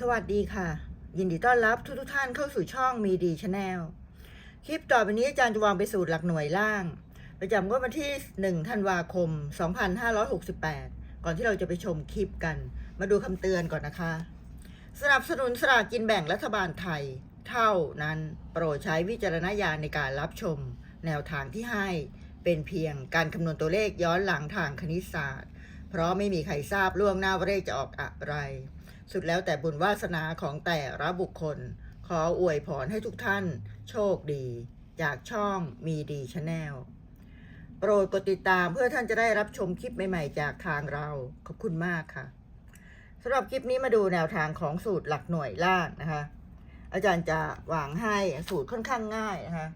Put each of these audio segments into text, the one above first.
สวัสดีค่ะ ยินดีต้อนรับทุกทุกท่านเข้าสู่ช่องมีดีชาแนลคลิปต่อไปนี้อาจารย์จะวางไปสูตรหลักหน่วยล่าง ประจำงวดวันที่ 1 ธันวาคม 2568 ก่อนที่เราจะไปชมคลิปกัน มาดูคำเตือนก่อนนะคะ สนับสนุนสลากกินแบ่งรัฐบาลไทย เท่านั้นโปรดใช้วิจารณญาณในการรับชม แนวทางที่ให้เป็นเพียงการคำนวณตัวเลขย้อนหลังทางคณิตศาสตร์ เพราะไม่มีใครทราบล่วงหน้าว่าเลขจะออกอะไร สุดแล้วแต่บุญวาสนาของแต่ละบุคคล ขออวยพรให้ทุกท่าน โชคดี จากช่องมีดีชาแนลโปรดกดติดตามเพื่อท่านจะได้รับชมคลิปใหม่ๆ จากทางเรา ขอบคุณมากค่ะสำหรับคลิปนี้มาดูแนวทางของสูตรหลักหน่วยล่างนะคะ อาจารย์จะวางให้สูตรค่อนข้างง่ายนะคะ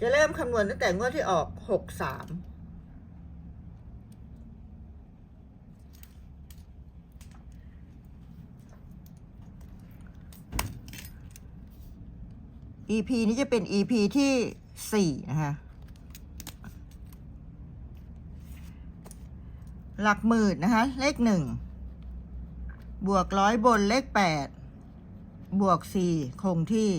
จะเริ่มคำนวณตั้งแต่งวดที่ออก 63 EP นี้จะเป็น EP ที่สี่นะคะ หลักหมื่นนะคะ เลขหนึ่ง บวกร้อยบนเลขแปด บวกสี่คงที่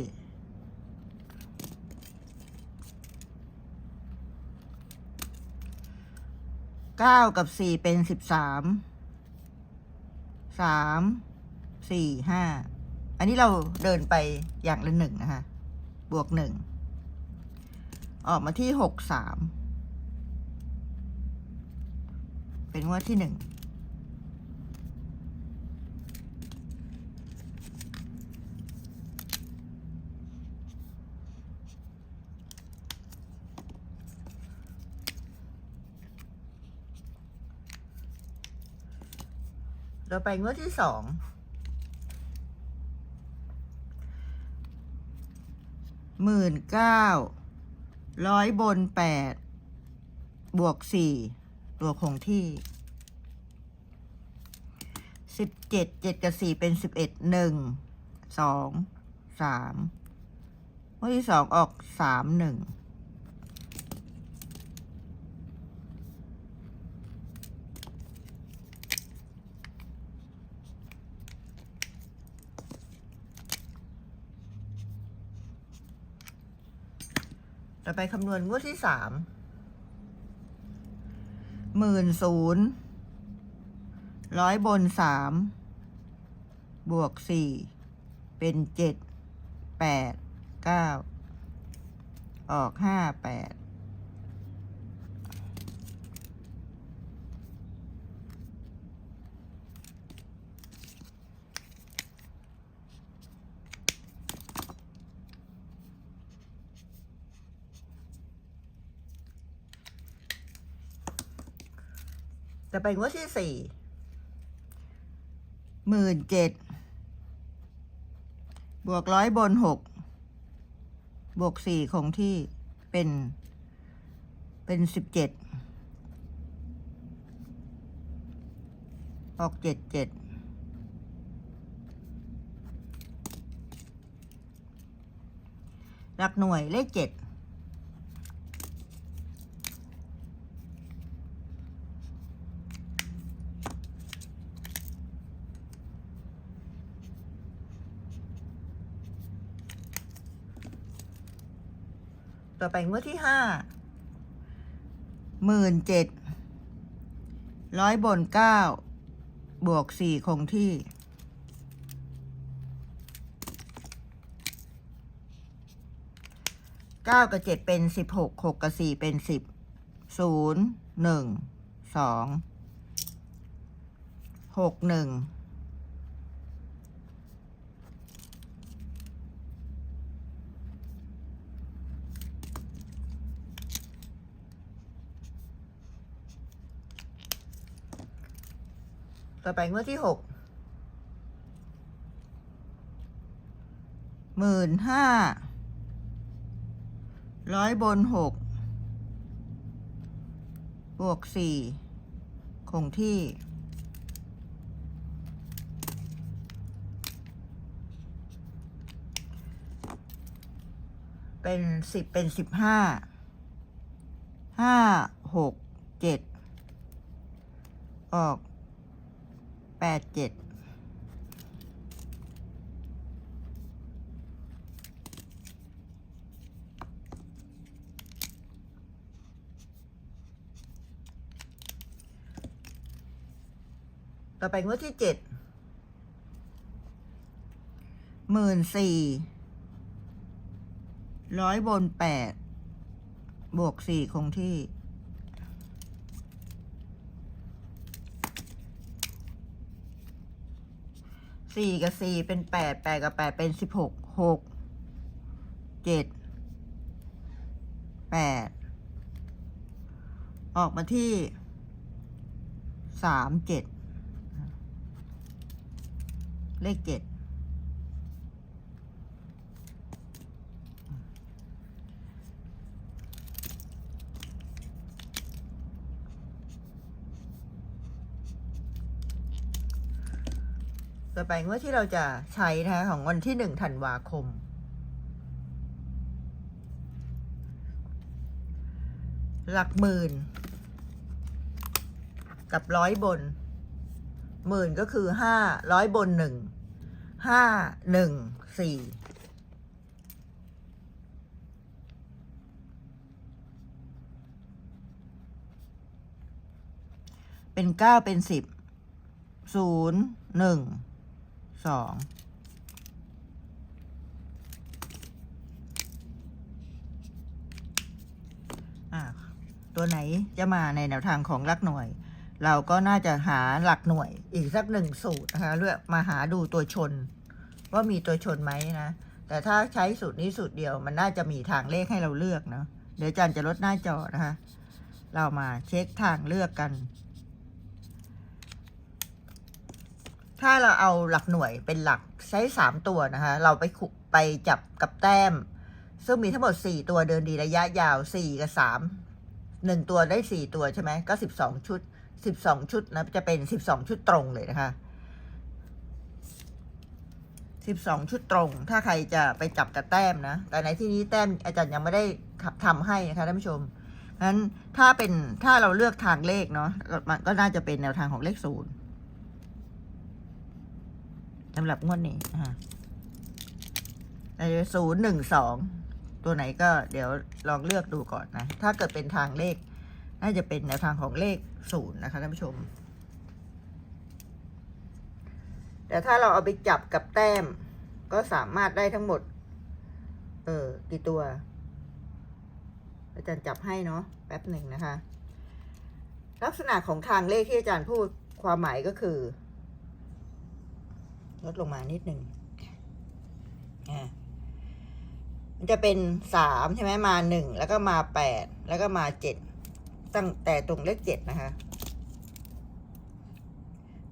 เก้ากับสี่เป็นสิบสาม สาม สี่ ห้า อันนี้เราเดินไปอย่างละหนึ่งนะคะ บวกหนึ่งออกมาที่หกสามเป็นงวดที่หนึ่งเราไปงวดที่สอง หมื่นเก้าร้อยบนแปดบวกสี่ตัวคงที่สิบเจ็ดเจ็ดกับสี่เป็นสิบเอ็ดหนึ่งสองสามวันที่สองออกสามหนึ่ง เราไปคำนวณงวดที่สามหมื่นศูนย์ร้อยบนสามบวกสี่เป็นเจ็ดแปดเก้าออกห้าแปด จะไปงวดที่สี่หมื่นเจ็ดบวกร้อยบนหกบวกสี่คงที่เป็นเป็นสิบเจ็ดออกเจ็ดเจ็ดหลักหน่วยเลขเจ็ด ต่อไปงวดที่ห้าหมื่นเจ็ดร้อยบนเก้าบวกสี่คงที่เก้ากับเจ็ดเป็นสิบหกหกกับสี่เป็นสิบศูนย์หนึ่งสองหกหนึ่ง ต่อไปงวดที่หกหมื่นห้าร้อยบนหกบวกสี่คงที่ เป็นสิบเป็นสิบห้าห้าหกเจ็ดออก แปดเจ็ดต่อไปงวดที่เจ็ดหมื่นสี่ร้อยบนแปดบวกสี่คงที่ สี่กับสี่เป็นแปดแปดกับแปดเป็นสิบหกหกเจ็ดแปดออกมาที่สามเจ็ดเลขเจ็ด ต่อไปงวดที่เราจะใช้นะคะของวันที่หนึ่งธันวาคม หลักหมื่น กับร้อยบน หมื่นก็คือห้าร้อยบนหนึ่งห้าหนึ่งสี่เป็นเก้าเป็นสิบศูนย์หนึ่ง สองอะตัวไหนจะมาในแนวทางของหลักหน่วย เราก็น่าจะหาหลักหน่วยอีกสักหนึ่งสูตรนะคะเลือกมาหาดูตัวชน ว่ามีตัวชนไหมนะ แต่ถ้าใช้สูตรนี้สูตรเดียว มันน่าจะมีทางเลขให้เราเลือกเนาะเดี๋ยวอาจันจะลดหน้าจอนะคะ เรามาเช็คทางเลือกกัน ถ้าเราเอาหลักหน่วยเป็นหลักใช้สามตัวนะคะ เราไปขุไปจับกับแต้ม ซึ่งมีทั้งหมดสี่ตัวเดินดีระยะยาวสี่กับสามหนึ่งตัวได้สี่ตัวใช่ไหมก็สิบสองชุดสิบสองชุดนะจะเป็นสิบสองชุดตรงเลยนะคะสิบสองชุดตรง ถ้าใครจะไปจับกับแต้มนะ แต่ในที่นี้แต้มอาจารย์ยังไม่ได้ทำให้นะคะท่านผู้ชมนั้นถ้าเป็นถ้าเราเลือกทางเลขเนาะมันก็น่าจะเป็นแนวทางของเลขศูนย์ สำหรับงวดนี้นะคะศูนย์หนึ่งสองตัวไหนก็เดี๋ยวลองเลือกดูก่อนนะ ถ้าเกิดเป็นทางเลข น่าจะเป็นแนวทางของเลขศูนย์นะคะท่านผู้ชม แต่ถ้าเราเอาไปจับกับแต้ม ก็สามารถได้ทั้งหมด เออกี่ตัว อาจารย์จับให้เนาะแป๊บหนึ่งนะคะ ลักษณะของทางเลขที่อาจารย์พูดความหมายก็คือ ลดลงมานิดหนึ่งอ่ามันจะเป็นสามใช่ไหมมาหนึ่งแล้วก็มาแปดแล้วก็มาเจ็ดตั้งแต่ตรงเลขเจ็ดนะคะ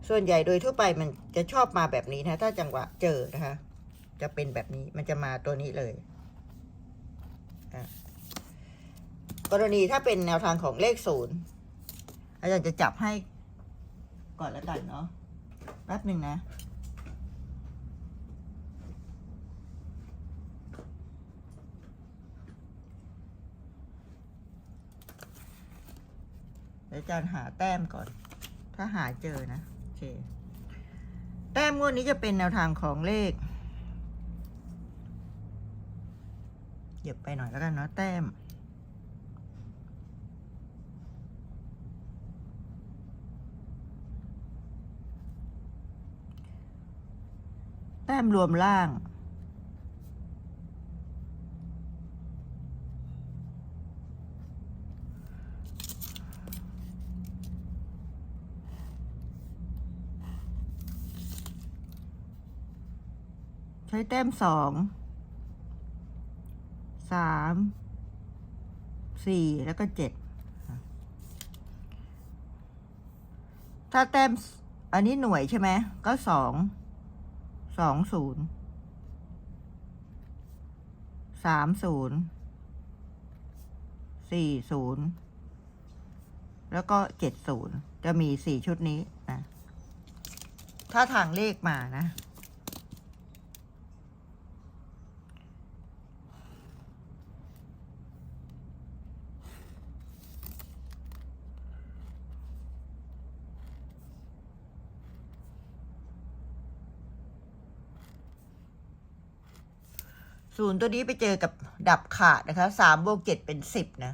ส่วนใหญ่โดยทั่วไปมันจะชอบมาแบบนี้นะถ้าจังหวะเจอนะคะ จะเป็นแบบนี้มันจะมาตัวนี้เลยอะกรณีถ้าเป็นแนวทางของเลขศูนย์อาจารย์จะจับให้ก่อนแล้วกันเนาะแป๊บหนึ่งนะ เดี๋ยวอาจารย์หาแต้มก่อน ถ้าหาเจอนะ โอเค แต้มงวดนี้จะเป็นแนวทางของเลขเหยียบไปหน่อยแล้วกันเนาะแต้ม แต้มรวมล่าง ใช้แต้มสองสามสี่แล้วก็เจ็ดถ้าแต้มอันนี้หน่วยใช่ไหมก็สองสองศูนย์สามศูนย์สี่ศูนย์แล้วก็เจ็ดศูนย์จะมีสี่ชุดนี้นะถ้าทางเลขมานะ ศูนย์ตัวนี้ไปเจอกับดับขาดนะคะสามบวกเจ็ดเป็นสิบนะ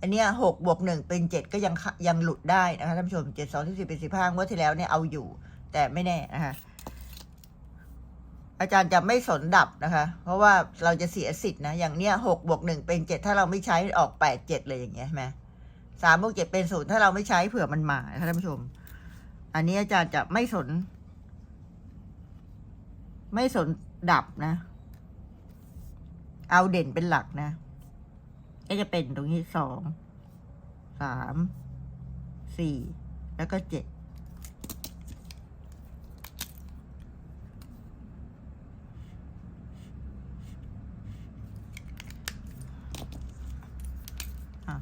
อันเนี้ยหกบวกหนึ่งเป็นเจ็ดก็ยังยังหลุดได้นะคะท่านผู้ชมเจ็ดสองที่สิบเป็นสิบห้างวดที่แล้วเนี่ยเอาอยู่ แต่ไม่แน่นะคะอาจารย์จะไม่สนดับนะคะ เพราะว่าเราจะเสียสิทธินะ อย่างเนี้ยหกบวกหนึ่งเป็นเจ็ดถ้าเราไม่ใช้ออกแปดเจ็ดเลยอย่างเงี้ยใช่ไหมสามบวกเจ็ดเป็นศูนย์ถ้าเราไม่ใช้เผื่อมันมานะคะท่านผู้ชม อันนี้อาจารย์จะไม่สน ไม่สนดับนะ เอาเด่นเป็นหลักนะ ก็จะเป็นตรงนี้สอง สาม สี่ แล้วก็เจ็ดอะ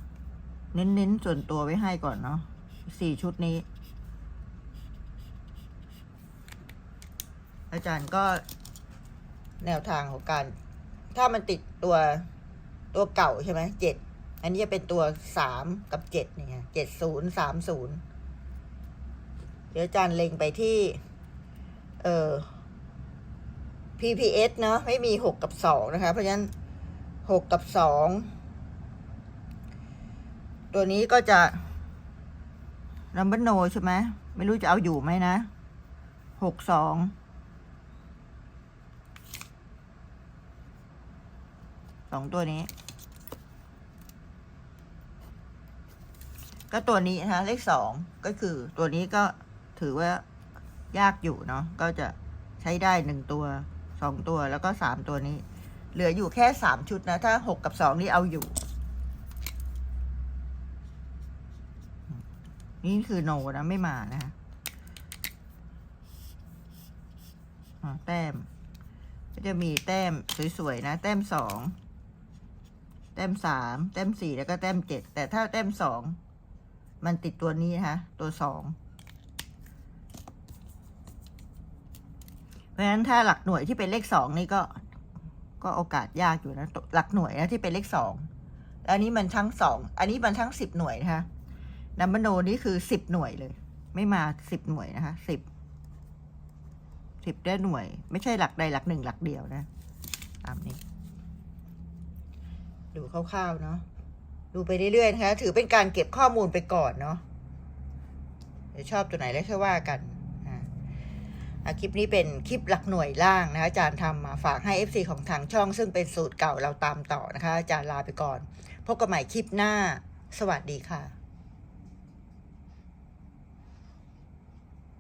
เน้นๆ ส่วนตัวไว้ให้ก่อนเนาะสี่ชุดนี้ อาจารย์ก็แนวทางของการ ถ้ามันติดตัวตัวเก่าใช่ไหมเจ็ดอันนี้จะเป็นตัวสามกับเจ็ดเนี่ยเจ็ดศูนย์สามศูนย์เดี๋ยวอาจารย์เล็งไปที่ เอ่อ PPS เนาะไม่มีหกกับสองนะคะ เพราะฉะนั้นหกกับสองตัวนี้ก็จะรัมเบิลโนใช่ไหมไม่รู้จะเอาอยู่ไหมนะหกสอง สองตัวนี้ ก็ตัวนี้นะเลขสองก็คือตัวนี้ก็ถือว่ายากอยู่เนาะก็จะใช้ได้หนึ่งตัวสองตัวแล้วก็สามตัวนี้ เหลืออยู่แค่สามชุดนะ ถ้าหกกับสองนี่เอาอยู่ นี่คือโนนะไม่มานะคะอ่าแต้ม ก็จะมีแต้มสวยๆนะ แต้มสอง แต้มสามแต้มสี่แล้วก็แต้มเจ็ดแต่ถ้าแต้มสองมันติดตัวนี้นะคะตัวสองเพราะฉะนั้นถ้าหลักหน่วยที่เป็นเลขสองนี่ก็ก็โอกาสยากอยู่นะหลักหน่วยนะที่เป็นเลขสองอันนี้มันทั้งสองอันนี้มันทั้งสิบหน่วยนะคะนัมเบอร์โนนี่คือสิบหน่วยเลย ไม่มาสิบหน่วยนะคะสิบสิบได้หน่วย ไม่ใช่หลักใดหลักหนึ่งหลักเดียวนะตามนี้ ดูคร่าวๆเนาะดูไปเรื่อยๆนะคะ ถือเป็นการเก็บข้อมูลไปก่อนเนาะเดี๋ยวชอบตัวไหนแล้วค่อยว่ากันอะอะคลิปนี้เป็นคลิปหลักหน่วยล่างนะคะอาจารย์ทำมาฝากให้ FC ของทางช่อง ซึ่งเป็นสูตรเก่าเราตามต่อนะคะ อาจารย์ลาไปก่อน พบกันใหม่คลิปหน้า สวัสดีค่ะ